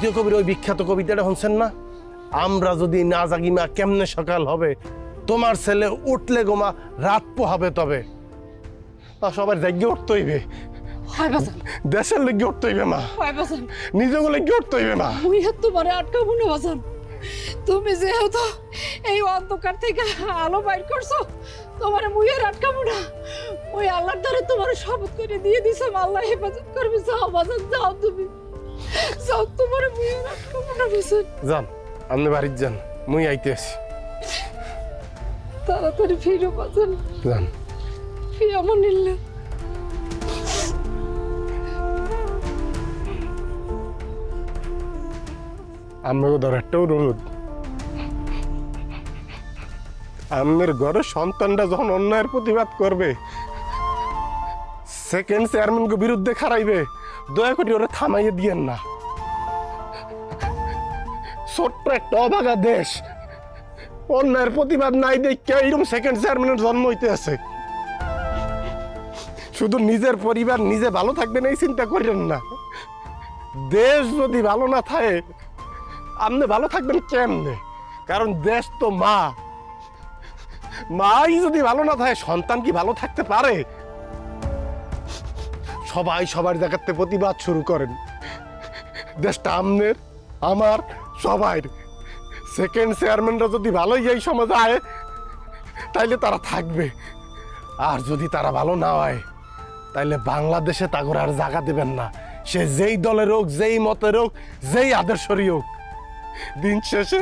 জাতীয় কবির ওই বিখ্যাত কবিতাটা শুনছেন না? আমরা যদি না জাগি মা কেমনে সকাল হবে? তোমার ছেলে উঠলে গোমা রাত পোহাবে তবে। আর সবার জায়গা উঠতে হইবে। দেশের লেগে উঠতে হইবে মা। নিজেকে লেগে উঠতে হইবে মা। তোমারে আটকাবো না বাজান। তুমি যেহেতু এই অন্ধকার থেকে আলো বাইর করছ তোমার মুই আর আটকাবো না। ওই আল্লাহর দ্বারা তোমার শপথ করে দিয়ে দিছে আল্লাহ হেফাজত করবে। যাও বাজান যাও তুমি। যাও তোমার মুই না যান আপনি বাড়ির যান মুই আইতে আছি তাড়াতাড়ি ফিরো বাজান। যান। ফিরে আমার নিলে আমাকে অনুরোধ। আমের ঘরে সন্তানটা যখন অন্যায়ের প্রতিবাদ করবে সেকেন্ড চেয়ারম্যানকে বিরুদ্ধে খারাইবে দয়া করে ওরা থামাইয়ে দিয়েন না। ছোট্ট একটা অবাগা দেশ। অন্যায়ের প্রতিবাদ নাই দেখে এইরকম সেকেন্ড চেয়ারম্যানের জন্ম হইতে আছে। শুধু নিজের পরিবার নিজে ভালো থাকবেন এই চিন্তা করেন না। দেশ যদি ভালো না থাকে, আপনি ভালো থাকবেন কেমনে? কারণ দেশ তো মা। মাই যদি ভালো না থাকে, সন্তান কি ভালো থাকতে পারে? সবাই সবার জায়গাতে প্রতিবাদ শুরু করেন। দেশটা আমনের, আমার সবাই সেকেন্ড চেয়ারম্যানরা যদি ভালোই এই সমাজে আয়, তাইলে তারা থাকবে। আর যদি তারা ভালো না হয় তাইলে বাংলাদেশে তাগর আর জায়গা দেবেন না। সে যেই দলের হোক, যেই মতের হোক, যেই আদর্শরই হোক। দিন শেষে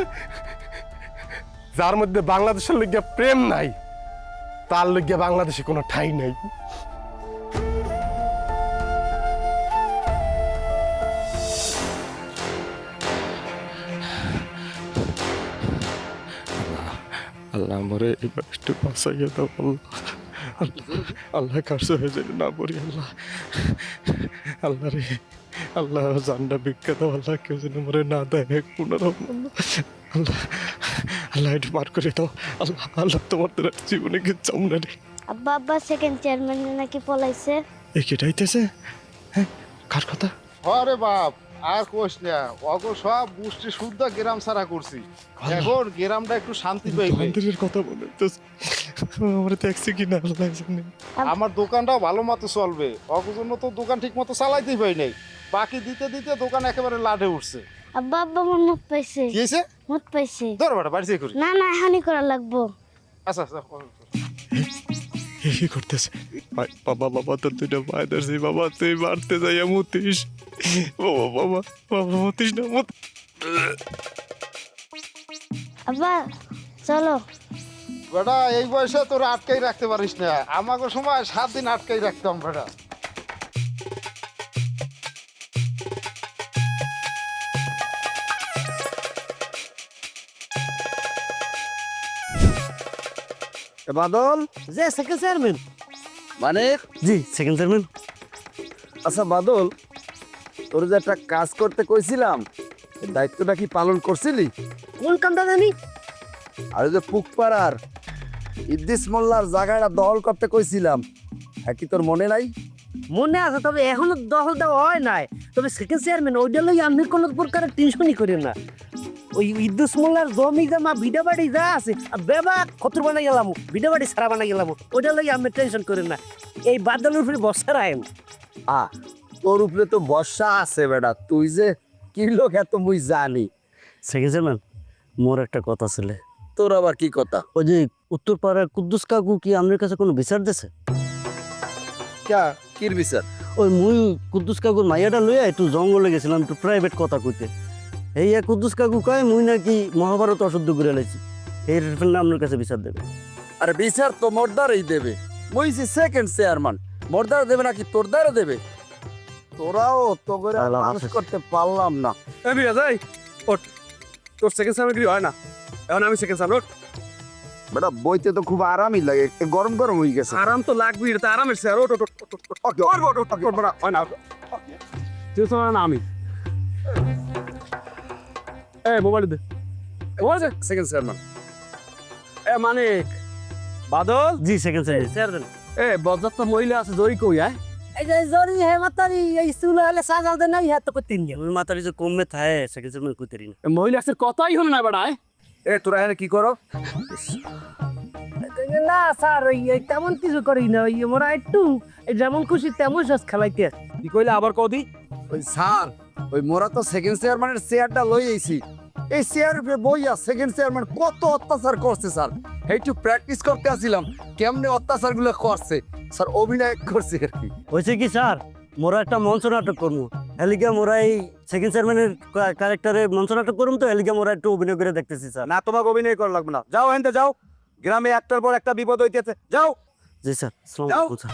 যার মধ্যে বাংলাদেশের লইগিয়া প্রেম নাই, তার লইগিয়া বাংলাদেশে কোনো ঠাই নেই। আল্লাহ আমারে এবার একটু বাঁচাইয়া দাও আল্লাহ। আল্লাহ আল্লাহ হয়ে যেন না পড়ি আল্লাহ। আল্লাহ রে আল্লাহ জানটা দাও আল্লাহ কেউ যেন মরে না দেয় পুনরম আল্লাহ। আল্লাহ একটু পার করে দাও। আল্লাহ আল্লাহ তোমার তোর জীবনে কি চাও না রে। আব্বা আব্বা সেকেন্ড চেয়ারম্যান নাকি পলাইছে। এ কেটাইতেছে হ্যাঁ কার কথা? আরে বাপ! আর কোষ না অগ সব বুষ্টি শুদ্ধ গ্রাম সারা করছি। এখন গ্রামটা একটু শান্তি পাইবে মন্দিরের কথা বলে হইতেছে আমার দেখছি কি না আল্লাহ আমার দোকানটাও ভালো মতো চলবে। অগ জন্য তো দোকান ঠিক মতো চালাইতেই পাই নাই। বাকি দিতে দিতে দোকান একেবারে লাডে উঠছে। আব্বা আব্বা আমার মুখ পাইছে। কি হয়েছে মুখ পাইছে। ধর বাড়ি থেকে করি না না হানি করা লাগবো। আচ্ছা আচ্ছা কি করতেছে? বাবা বাবা তোর দুইটা ভাই ধরছি বাবা তুই মারতে যাই মতিস। বাবা বাবা বাবা মতিস না মত আব্বা চলো। বেটা এই বয়সে তোর আটকাই রাখতে পারিস না। আমাকে সময় সাত দিন আটকাই রাখতাম বেটা। বাদল? যে সেকেন্ড চেয়ারম্যান মানে জি সেকেন্ড চেয়ারম্যান আচ্ছা বাদল তোর যে একটা কাজ করতে কইছিলাম দায়িত্বটা কি পালন করছিলি? কোন কামটা জানি? আর যে পুকপাড়ার ইদ্দিস মোল্লার জায়গাটা দখল করতে কইছিলাম। হ্যাঁ কি তোর মনে নাই? মনে আছে তবে এখনও দখল দেওয়া হয় নাই। তবে সেকেন্ড চেয়ারম্যান ওইটা লই আমি কোনো প্রকারের টেনশনই করি না। ওই ইদ্দুস মোল্লার জমি জমা ভিডা বাড়ি যা আছে বেবা খতর বানাই গেলাম ভিডা বাড়ি সারা বানাই গেলাম ওইটা লই আমি টেনশন করি না। এই বাদলের উপরে বসা রাখেন আ তোর উপরে তো বর্ষা আছে বেটা তুই যে কি লোক এত মুই জানি। সেকেন্ড চেয়ারম্যান মোর একটা কথা ছিল। তোর আবার কি কথা? ওই যে উত্তর পাড়ার কুদ্দুস কাকু কি আপনার কাছে কোনো বিচার দিছে? ক্যা কির বিচার? ওই মুই কুদ্দুস কাকুর মাইয়াটা লইয়া একটু জঙ্গলে গেছিলাম একটু প্রাইভেট কথা কইতে। এই এক কুদ্দুস কাকু কয় মুই নাকি মহাভারত অশুদ্ধ করে লাইছি। এই রেফারেন্ড আপনার কাছে বিচার দেবে। আরে বিচার তো মর্দারই দেবে। মুইছি সেকেন্ড চেয়ারম্যান মর্দার দেবে নাকি তোর দ্বারা দেবে? তোরাও তো করে মানুষ করতে পারলাম না। আমি যাই ওঠ। তোর সেকেন্ড সামগ্রী হয় না? এখন আমি সেকেন্ড সামনে বেটা বইতে তো খুব আরামই লাগে। এ গরম গরম হয়ে গেছে। আরাম তো লাগবি এটা আরামের স্যার ওট ওট ওট ওট ওট ওকে, ওট ওট ওট ওট বড়া হয় না তুই তো না আমি। এ মোবাইল দে মোবাইল দে সেকেন্ড চেয়ারম্যান এ মানিক বাদল জি সেকেন্ড চেয়ারম্যান এ বজারটা মহিলা আছে জয়ী কই আয় এই যে জরি হে মাতারি এই চুলা হলে সাজাল দেন না ইহা তো করতে নিয়ে ওই মাতারি যে কমে থাকে সেকে যে করতে রি মহিলা কথাই হলো না বেড়ায় এ তোরা এখানে কি করো না স্যার ওই এই তেমন কিছু করি না ওই মোরা একটু এই যেমন খুশি তেমন সস খেলাইতে আসি। কি কইলে আবার কদি ওই স্যার ওই মোরা তো সেকেন্ড চেয়ারম্যানের চেয়ারটা লই আইছি। এই উপরে বইয়া সেকেন্ড চেয়ারম্যান কত অত্যাচার করছে স্যার। একটু প্র্যাকটিস করতে আসছিলাম কেমনে অত্যাচারগুলো করছে। স্যার অভিনয় করছে আর কি। হয়েছে কি স্যার? মোরা একটা মঞ্চ নাটক করব। এলিগা মোরা এই সেকেন্ড চেয়ারম্যানের ক্যারেক্টারে মঞ্চ নাটক করুম তো এলিগা মোরা একটু অভিনয় করে দেখতেছি স্যার। না তোমাকে অভিনয় করা লাগবে না। যাও হেনতে যাও। গ্রামে একটার পর একটা বিপদ হইতেছে। যাও। জি স্যার। আসসালামু। আলাইকুম স্যার।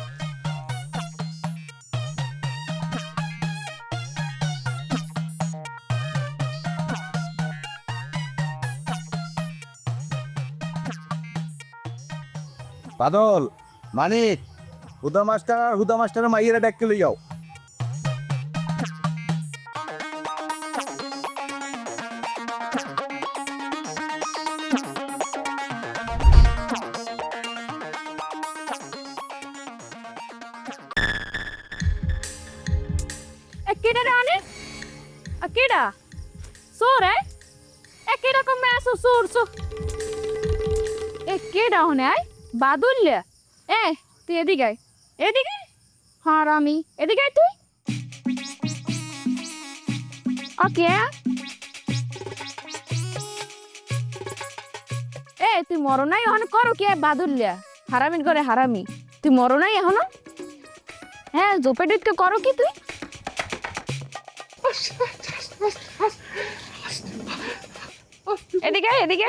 বাদল, মানিক, হুদা মাস্টার আর হুদা মাস্টার মাইয়েরা ডাকতে লই যাও। কেডা রে আ কেডা? সোর এ? এ কেডা কমে আসো সোর সো এ কেডা হনে আই বাদুল্য এ, তুই এদিকে এদিকে? আয়। হারামি এদিকে তুই। ওকে। এ, তুই মরো নাই এখন? করো কে বাদুল্য হারামিন করে হারামি। তুই মরো নাই এখনও? হ্যাঁ জোপে ডুটকে করো কি তুই? এদিকে এদিকে।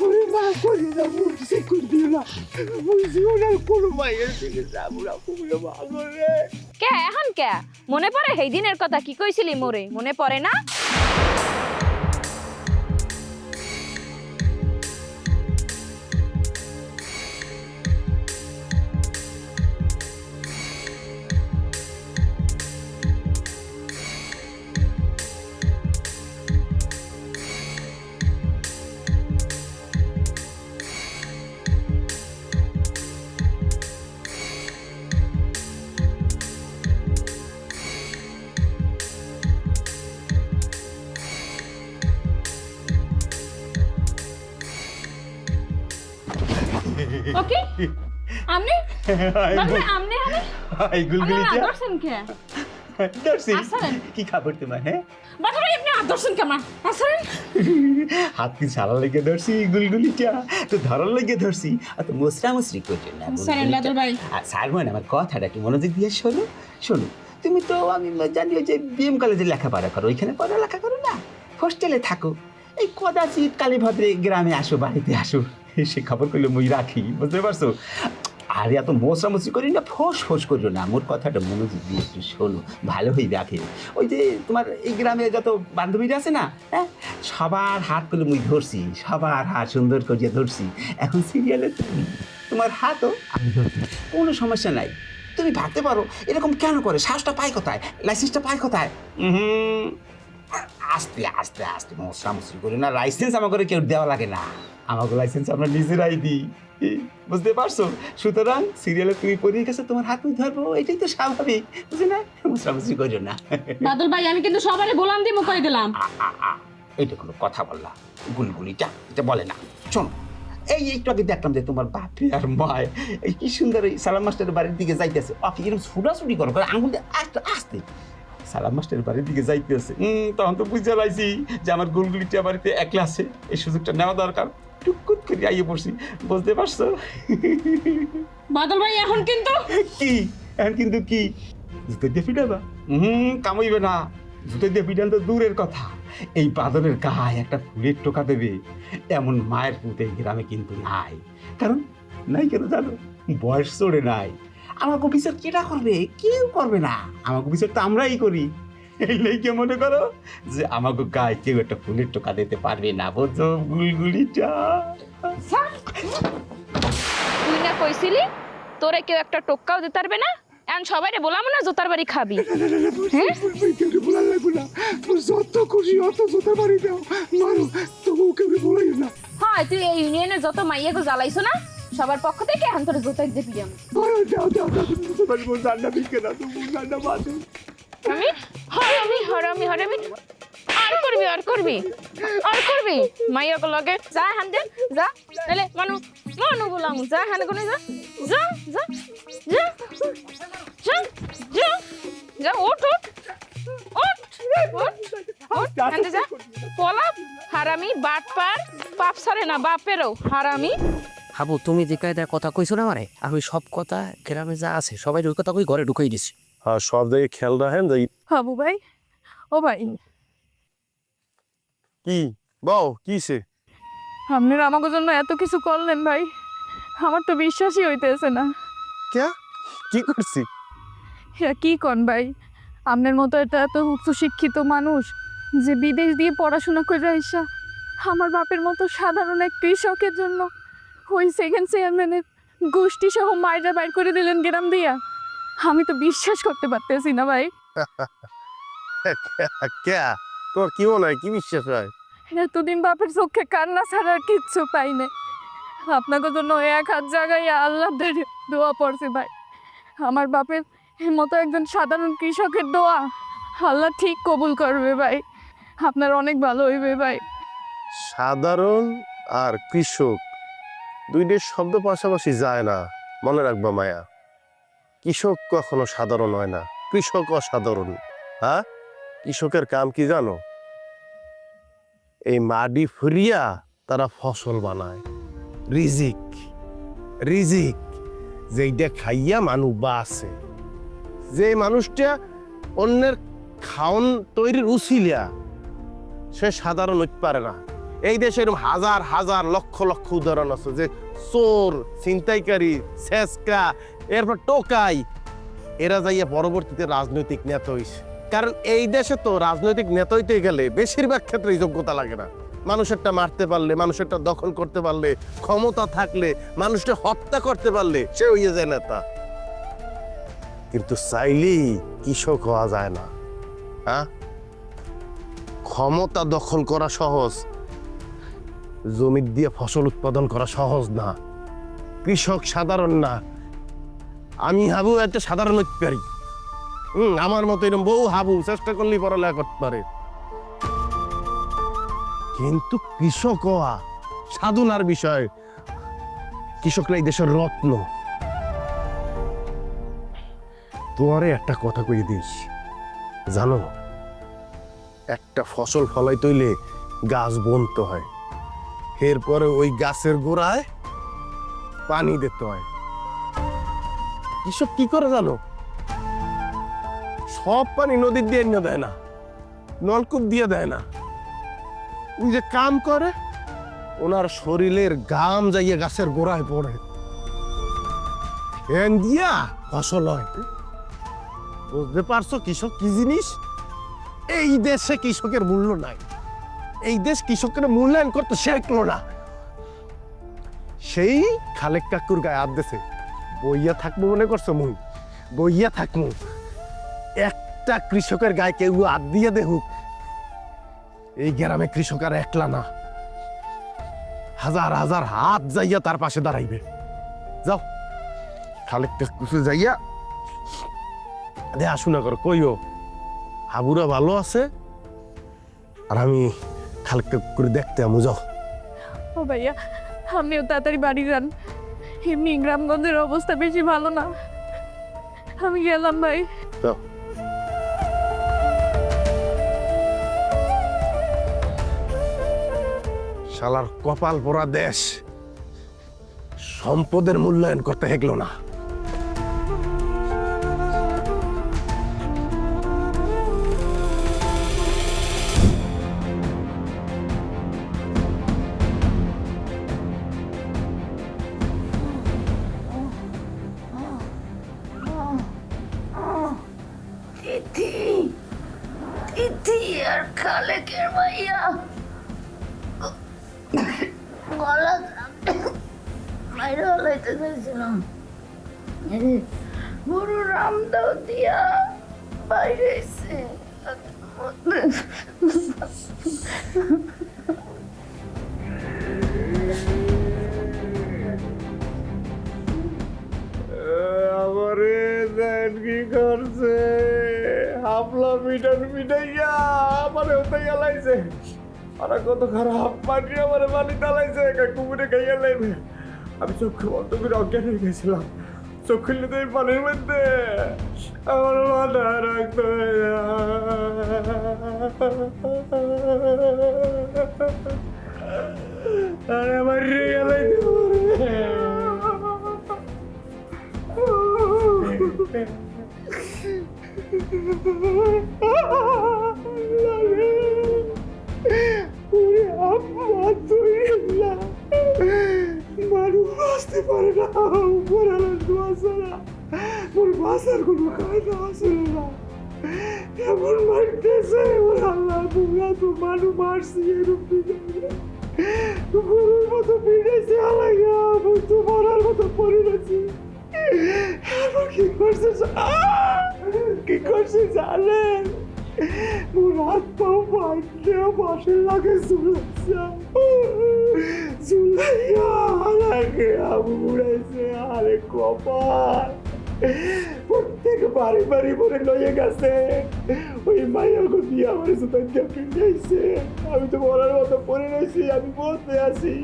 ওরে মা করে দাও বই সে করে দিও না জীবন আর কোনো মাইয়ের দিকে যাব না কোনো ভালো রে কে, এখন কে? মনে পড়ে সেই দিনের কথা কি কইছিলি মোরে? মনে পড়ে না? ওকে আমনে? বাবা আমনে হানে আমনে আদর্শন কে? দর্শি আসলেন কি খবর তোমার হ্যাঁ? বাবা আপনি আদর্শন কেমন আসলেন হাত কি ছাড়া লেগে ধরছি গুলগুলিটা? তো ধরার লেগে ধরছি। আর মুসরা মুসরি করছ না ভাই। আর সারমন আমার কথাটা একটু মনোযোগ দিয়ে শোনো শোনো। তুমি তো আমি জানি ওই যে বিএম কলেজে লেখাপড়া করো ওইখানে পড়ালেখা করো না? হোস্টেলে থাকো। এই কদাচিৎ কালীভদ্রে গ্রামে আসো বাড়িতে আসো। সে খবর করলে মুই রাখি বুঝতে পারছ? আর এত মোসরামসি করি না ফোস ফোস করিও না। মোর কথাটা মনোযোগ দিয়ে একটু শোনো ভালো হয়ে দেখে। ওই যে তোমার এই গ্রামে যত বান্ধবীরা আছে না হ্যাঁ? সবার হাত করে মুই ধরছি সবার হাত সুন্দর করিয়া ধরছি। এখন সিরিয়ালে তুমি তোমার হাতও আমি ধরছি। কোনো সমস্যা নাই। তুমি ভাবতে পারো এরকম কেন করে? শ্বাসটা পায় কোথায়? লাইসেন্সটা পায় কোথায়? উহুম, আস্তে আস্তে আস্তে মশরা মশরি করি। না লাইসেন্স আমাকে কেউ দেওয়া লাগে না। আমাকে লাইসেন্স আমরা নিজেরাই দিই। বুঝতে পারছ? সুতরাং সিরিয়ালে তুমি পড়িয়ে গেছো তোমার হাত ধরবো এটাই তো স্বাভাবিক বুঝলি না? মশরি করিও না। বাদল ভাই আমি কিন্তু সবারে বলাম দিয়ে মুখাই দিলাম। এইটা কোনো কথা বললা গুলগুলিটা এটা বলে না। শোনো এই একটু আগে দেখলাম যে তোমার বাপে আর মায় এই কি সুন্দর এই সালাম মাস্টারের বাড়ির দিকে যাইতেছে। অফি এরকম ছুটাছুটি করো করে আঙুল দিয়ে আস্তে আস্তে। সালাম মাস্টারের বাড়ির দিকে যাইতেছে হুম তখন তো বুঝতে পারছি যে আমার গুলগুলিটা বাড়িতে একলা আছে। এই সুযোগটা নেওয়া দরকার। টুকুট করে আইয়ে পড়ছি। বুঝতে পারছ? বাদল ভাই এখন কিন্তু? কি? এখন কিন্তু কি? জুতো দিয়ে পিটাবা হুম কামইবে না। জুতো দিয়ে পিটান তো দূরের কথা। এই বাদলের গায়ে একটা ফুলের টোকা দেবে। এমন মায়ের পুঁতে গ্রামে কিন্তু নাই। কারণ নাই কেন জানো? বয়স চড়ে নাই। আমাকে বিচার কেটা করবে কেউ করবে না। আমাকে বিচার তো আমরাই করি। এই লেগে মনে করো যে আমাকে গায়ে কেউ একটা ফুলের টোকা দিতে পারবে না বুঝছ গুলগুলিটা। তুই না কইছিলি তোরে কেউ একটা টোক্কাও দিতে পারবে না? এখন সবাইরে বলাম না জোতার বাড়ি খাবি। হ্যাঁ? যত খুশি অত জোতা বাড়ি দাও। মারো তবু কেউ বলাই না। হয় তুই এই ইউনিয়নে যত মাইয়াকে জ্বালাইছো না সবার পক্ষ থেকে এখন তোর জোতা দিয়ে দিলাম দাও দাও দাও জোতা বাড়ি বল জান্না বিকে না তুমি জান্না বাদে আমি? হরামি হরামি হরামি। আর করবি আর করবি? আর করবি? মাইয়া কো লগে। যা হান দে যা। নালে মানু মানু বলাম। যা হান কোনে যা। যা যা যা যা যা যা ওঠ ওঠ ওঠ ওঠ ওঠ। হান দে যা। পলা হারামি বাটপার বাপ সারে না বাপেরও হারামি। হাবু তুমি যে কায়দায় কথা কইছো না মারে আমি সব কথা গ্রামে যা আছে সবাই ওই কথা কই ঘরে ঢুকাই দিছি। হ্যাঁ সব জায়গায় খেয়াল রাখেন যে হাবু ভাই? ও ভাই। কি? বউ কিসে আপনারা আমাকে জন্য এত কিছু করলেন ভাই আমার তো বিশ্বাসই হইতেছে না। কে কি করছি? হ্যাঁ কি কন ভাই? আপনার মতো এটা এত উচ্চ শিক্ষিত মানুষ যে বিদেশ দিয়ে পড়াশোনা করে আইসা আমার বাপের মতো সাধারণ এক কৃষকের জন্য ওই সেকেন্ড চেয়ারম্যানের গোষ্ঠী সহ মায়েরা বাইর করে দিলেন গ্রাম দিয়া। আমি তো বিশ্বাস করতে পারতেছি না ভাই। কে তোর কি মনে হয়? কি বিশ্বাস হয়? এতদিন বাপের চোখে কান্না ছাড়া আর কিচ্ছু পাই নাই। আপনাকে জন্য এক হাত জায়গায় আল্লাহ দোয়া পড়ছে ভাই। আমার বাপের মতো একজন সাধারণ কৃষকের দোয়া আল্লাহ ঠিক কবুল করবে ভাই। আপনার অনেক ভালো হইবে ভাই। সাধারণ আর কৃষক। দুইটির শব্দ পাশাপাশি যায় না। মনে রাখবা মায়া, কৃষক কখনো সাধারণ হয় না। কৃষক অসাধারণ হ্যাঁ? কৃষকের কাম কি জানো? এই মাটি ফুরিয়া তারা ফসল বানায়। রিজিক রিজিক, যেইটা খাইয়া মানুষ বাঁচে। যে মানুষটা অন্যের খাওন তৈরির উছিলিয়া, সে সাধারণ হইতে পারে না। এই দেশে এরকম হাজার হাজার, লক্ষ লক্ষ উদাহরণ আছে যে চোর, ছিনতাইকারী ছেসকা এরপর টোকাই, এরা যাইয়া পরবর্তীতে রাজনৈতিক নেতা হইছে। কারণ এই দেশে তো রাজনৈতিক নেতা হইতে গেলে বেশিরভাগ ক্ষেত্রে যোগ্যতা লাগে না। মানুষেরটা মারতে পারলে, মানুষেরটা দখল করতে পারলে, ক্ষমতা থাকলে, মানুষটা হত্যা করতে পারলে, সে হইয়া যায় নেতা। কিন্তু চাইলেই কৃষক হওয়া যায় না। হ্যাঁ? ক্ষমতা দখল করা সহজ জমি দিয়ে ফসল উৎপাদন করা সহজ না। কৃষক সাধারণ না। আমি হাবু একটা সাধারণ হতে পারি হুম, আমার মতো এরকম বউ হাবু, চেষ্টা করলেই পড়ালেখা করতে পারে। কিন্তু কৃষক হওয়া সাধনার বিষয়। কৃষকরা এই দেশের রত্ন। তোমারে একটা কথা কই দিস। জানো, একটা ফসল ফলাই তৈলে গাছ বনতে হয়। এরপরে ওই গাছের গোড়ায় পানি দিতে হয়। কৃষক কি করে জানো? সব পানি নদীর দিয়ে এনে দেয় না, নলকূপ দিয়ে দেয় না। ওই যে কাম করে, ওনার শরীরের গাম যাইয়ে গাছের গোড়ায় পড়ে। এন দিয়া ফসল হয়। বুঝতে পারছ কৃষক কি জিনিস? এই দেশে কৃষকের মূল্য নাই। এই দেশ কৃষকের মূল্যায়ন করতে শেখলো না। সেই খালেক কাকুর গায়ে হাত দেশে বইয়া থাকব মনে করছ মুই? বইয়া থাকব। একটা কৃষকের গায়ে কেউ হাত দিয়ে দেখুক, এই গ্রামে কৃষক আর একলা না। হাজার হাজার হাত যাইয়া তার পাশে দাঁড়াইবে। যাও। খালেক কাকুসে যাইয়া দেখাশোনা করো, কইও, হাবুরা ভালো আছে? আর আমি খালেক করে দেখতে আমু যাও। ও ভাইয়া আপনিও তাড়াতাড়ি বাড়ি যান। এমনি গ্রামগঞ্জের অবস্থা বেশি ভালো না। আমি গেলাম ভাই। যাও। শালার কপাল পোড়া দেশ। সম্পদের মূল্যায়ন করতে হেগলো না। আমারে দেন কি করছে? হাফলা মিটার মিটাইয়া আমারে হতে গেলাইছে আরে কত খারাপ, পানি আমারে পানি তালাইছে কুকুরে খাইয়া লাইবে। আমি চোখ বন্ধ অজ্ঞান হয়ে গেছিলাম। চোখ খুললে তো এই পানির মধ্যে। আমার মাথা রাখতে আরে আমার রে গেলাইতে বাসার কোনো কায়দা আছে না। এমন মারতেছে ওর আল্লাহ বুড়া তো মানুষ মারছি এরকম পিড়াইয়া গরুর মতো পিড়াইছে আলাইয়া আমি তো মরার মতো পড়ে গেছি। এবার কি করছে! কি করছে জানেন মোর হাত পাও বাইরে, বসে লাগে ঝুলাইছে। ঝুলাইয়া আলাগে আবু উড়াইছে আরে কপাল। প্রত্যেক বাড়ি বাড়ি ভরে লইয়ে গেছে। ওই মায়ের গতি আমার সাথে দেখে নিয়েছে আমি তো মরার মতো পড়ে রয়েছি, আমি বলতে আছি।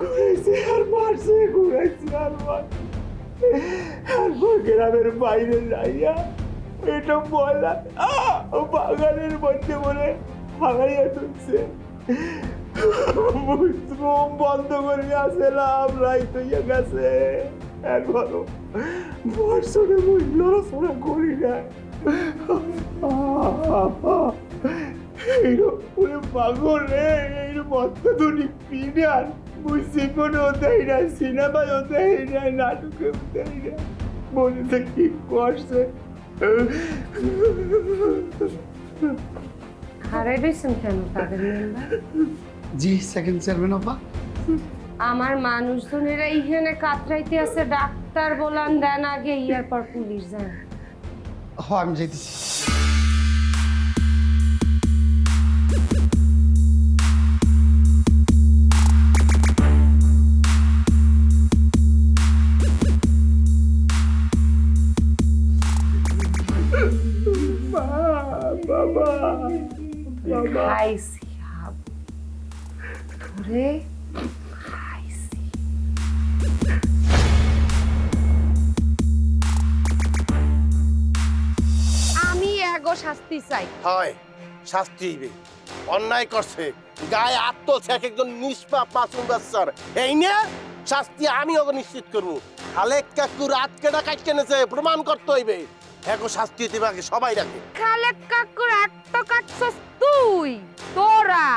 ঘুরাইছে আর মারছে, ঘুরাইছে আর মারছে। তারপর গ্রামের বাইরে যাইয়া এটা বলা বাগানের মধ্যে বলে হারাইয়া তুলছে। বন্ধ করে আসলাম রাইত হইয়া গেছে। এখনও বর্ষণে মুখ লড়াচড়া করি না। এইরকম পাগল রে এইরকম অত্যাধুনিক পিনার বুঝছি কোনো দেয় না সিনেমায়ও দেয় না নাটকেও দেয় না। বলিতে কি করছে হারাই রয়েছেন কেন তাদের জি সেকেন্ড চেয়ারম্যান আপা। আমার মানুষজনেরা ইহেনে কাতরাইতে আছে ডাক্তার বলান দেন আগে ইয়ার পর পুলিশ যান। হ আমি যাইতেছি। বাবা খাইছি হাব শাস্তি চাই। হয় শাস্তি হইবে। অন্যায় করছে। গায়ে আত্মছে এক একজন নিষ্পাপ মাসুম বাচ্চার। এই নিয়ে শাস্তি আমি ওকে নিশ্চিত করব। খালেক কাকু রাত কেটা কাটতে নেছে প্রমাণ করতে হইবে। এখন শাস্তি দিবে সবাই রাখে খালেক কাকুর তো কাটছস তুই তোরা।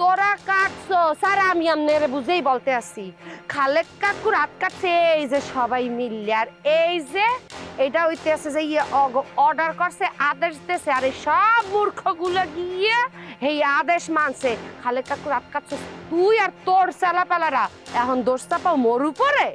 তোরা কাটছো। স্যার, আমি আপনার বুঝেই বলতে আসি খালেক কাকুর হাত কাটছে, এই যে সবাই মিললে। আর এই যে, এটা হইতে আছে যে ইয়ে অর্ডার করছে, আদেশ দিতেছে। আর এই সব মূর্খগুলো গিয়ে এই আদেশ মানছে। খালেক কাকুর হাত কাটছে তুই আর তোর চালা চালাপালারা। এখন দোষ চাপাও মোর উপরে